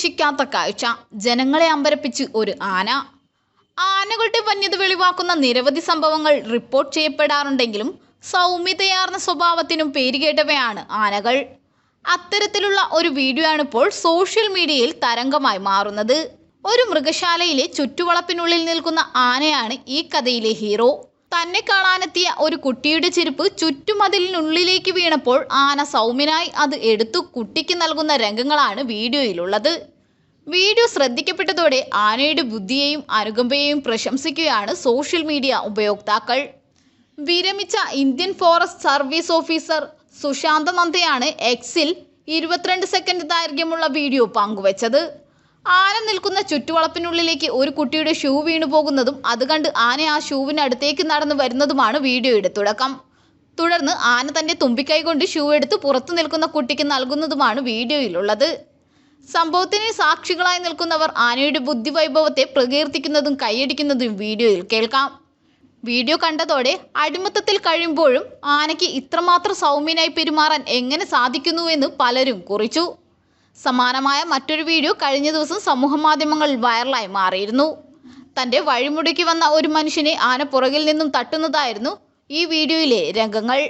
പ്രതീക്ഷിക്കാത്ത കാഴ്ച. ജനങ്ങളെ അമ്പരപ്പിച്ച് ഒരു ആന. ആനകളുടെ വന്യത വെളിവാക്കുന്ന നിരവധി സംഭവങ്ങൾ റിപ്പോർട്ട് ചെയ്യപ്പെടാറുണ്ടെങ്കിലും സൗമ്യതയാർന്ന സ്വഭാവത്തിനും പേരുകേട്ടവയാണ് ആനകൾ. അത്തരത്തിലുള്ള ഒരു വീഡിയോ ആണ് ഇപ്പോൾ സോഷ്യൽ മീഡിയയിൽ തരംഗമായി മാറുന്നത്. ഒരു മൃഗശാലയിലെ ചുറ്റുവളപ്പിനുള്ളിൽ നിൽക്കുന്ന ആനയാണ് ഈ കഥയിലെ ഹീറോ തന്നെ കാണാനെത്തിയ ഒരു കുട്ടിയുടെ ചെരുപ്പ് ചുറ്റുമതിലിനുള്ളിലേക്ക് വീണപ്പോൾ ആന സൗമ്യനായി അത് എടുത്തു കുട്ടിക്ക് നൽകുന്ന രംഗങ്ങളാണ് വീഡിയോയിലുള്ളത്. വീഡിയോ ശ്രദ്ധിക്കപ്പെട്ടതോടെ ആനയുടെ ബുദ്ധിയെയും അനുകമ്പയെയും പ്രശംസിക്കുകയാണ് സോഷ്യൽ മീഡിയ ഉപയോക്താക്കൾ. വിരമിച്ച Indian forest service officer Susanta നന്ദയാണ് എക്സിൽ ഇരുപത്തിരണ്ട് സെക്കൻഡ് ദൈർഘ്യമുള്ള വീഡിയോ പങ്കുവച്ചത്. ആന നിൽക്കുന്ന ചുറ്റുവളപ്പിനുള്ളിലേക്ക് ഒരു കുട്ടിയുടെ ഷൂ വീണു പോകുന്നതും അത് കണ്ട് ആന ആ ഷൂവിനടുത്തേക്ക് നടന്നു വരുന്നതുമാണ് വീഡിയോയുടെ തുടക്കം. തുടർന്ന് ആന തന്റെ തുമ്പിക്കൈ കൊണ്ട് ഷൂ എടുത്ത് പുറത്തു നിൽക്കുന്ന കുട്ടിക്ക് നൽകുന്നതുമാണ് വീഡിയോയിലുള്ളത്. സംഭവത്തിന് സാക്ഷികളായി നിൽക്കുന്നവർ ആനയുടെ ബുദ്ധിവൈഭവത്തെ പ്രകീർത്തിക്കുന്നതും കൈയടിക്കുന്നതും വീഡിയോയിൽ കേൾക്കാം. വീഡിയോ കണ്ടതോടെ അടിമത്തത്തിൽ കഴിയുമ്പോഴും ആനയ്ക്ക് ഇത്രമാത്രം സൗമ്യനായി പെരുമാറാൻ എങ്ങനെ സാധിക്കുന്നുവെന്ന് പലരും കുറിച്ചു. സമാനമായ മറ്റൊരു വീഡിയോ കഴിഞ്ഞ ദിവസം സമൂഹമാധ്യമങ്ങളിൽ വൈറലായി മാറിയിരുന്നു. തന്റെ വഴിമുടക്കി വന്ന ഒരു മനുഷ്യനെ ആന പുറകിൽ നിന്നും തട്ടുന്നതായിരുന്നു ഈ വീഡിയോയിലെ രംഗങ്ങൾ.